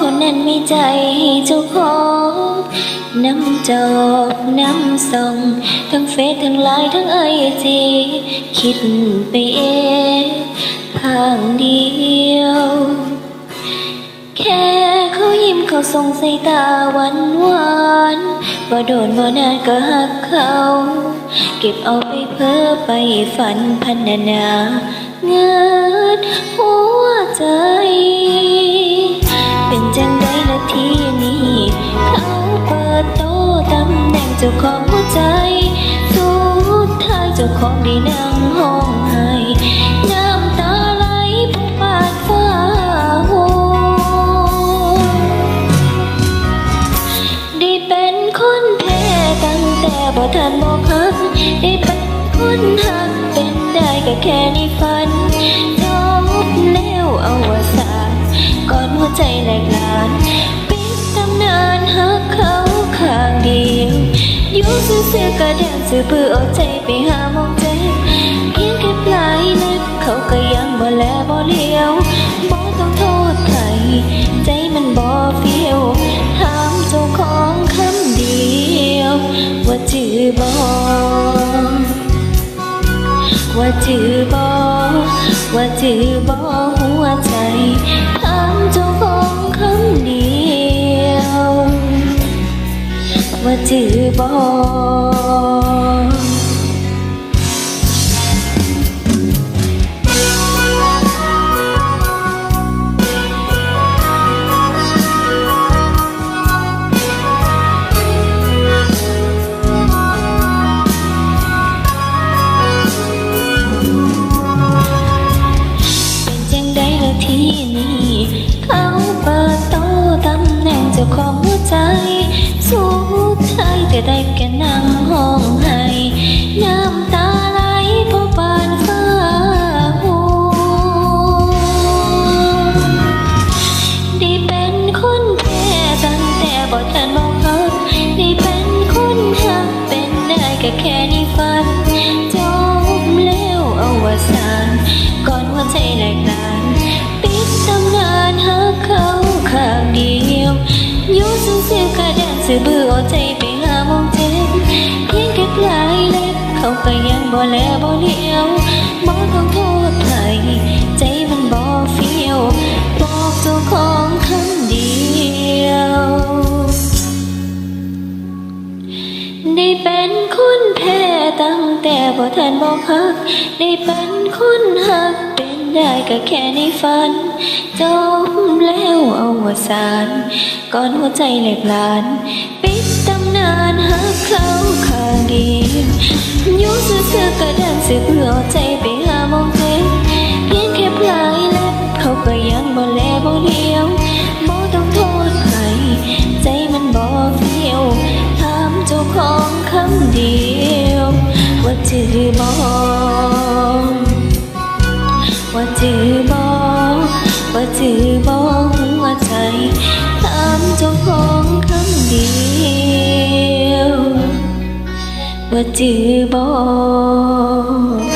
คนนั้นมีใจให้เจ้าของน้ำจอกน้ำส่ง ทั้งเฟซทั้งไลน์ทั้งไอจีคิดไปเองข้างเดียว แค่เขายิ้มเขาส่งสายตาหวานหวานบ่โดนบ่นานก็หักเขา เก็บเอาไปเพ้อไปฝันพันนาเงินหั จ้าของหัวใจ สุดท้ายเจ้าของได้นั่งห้องไห้น้ำตาไหลพงปาดฟ้าหัวได้เป็นคนแพ้ตั้งแต่บ่ทันบอกฮักได้เป็นคนหักเป็นได้ก็แค่ในฝันจบแล้วเอาวสานก่อนหัวใจแหลกลาน อยู่ซื่อๆก็แดนซื่อเพื่อเอาใจไปหามองเจ็บเพียงแค่ปลายเล็บเขาก็ยังบ่แลบ่เลี้ยวบ่ต้องโทษใครใจมันบ่เฟียวถามเจ้าของคำเดียว ว่าจือบ่ว่าจือบ่ว่าจือบ่ ว่าจือบอก เป็นคนแพ้ตั้งแต่บ่ทันบอกฮักได้เป็นคนหักเป็นได้ก็แค่ในฝันจบแล้วเอาวสานก่อนหัวใจแหลกลานปิดตำนานหักเขาข้างเดียวอยู่ซื่อๆก็แดนซื่อเบื่อใจไปหามองเจ็บเพียงแค่ปลายเล็บเขาก็ยังบ่แลบ่เลี้ แต่บ่ทันบอกฮักได้เป็นคนหักเป็นได้ก็แค่ในฝันจบแล้วเอาวสารก่อนหัวใจแหลกลาน ปิดตำนานหักเขาข้างเดียวอยู่ซื่อๆก็ดันสืบเพื่อใจไป ว่าจือกว่าจือบอกว่าจือบอกหัวใจถามเจ้าของคำเดียวว่าจือบอก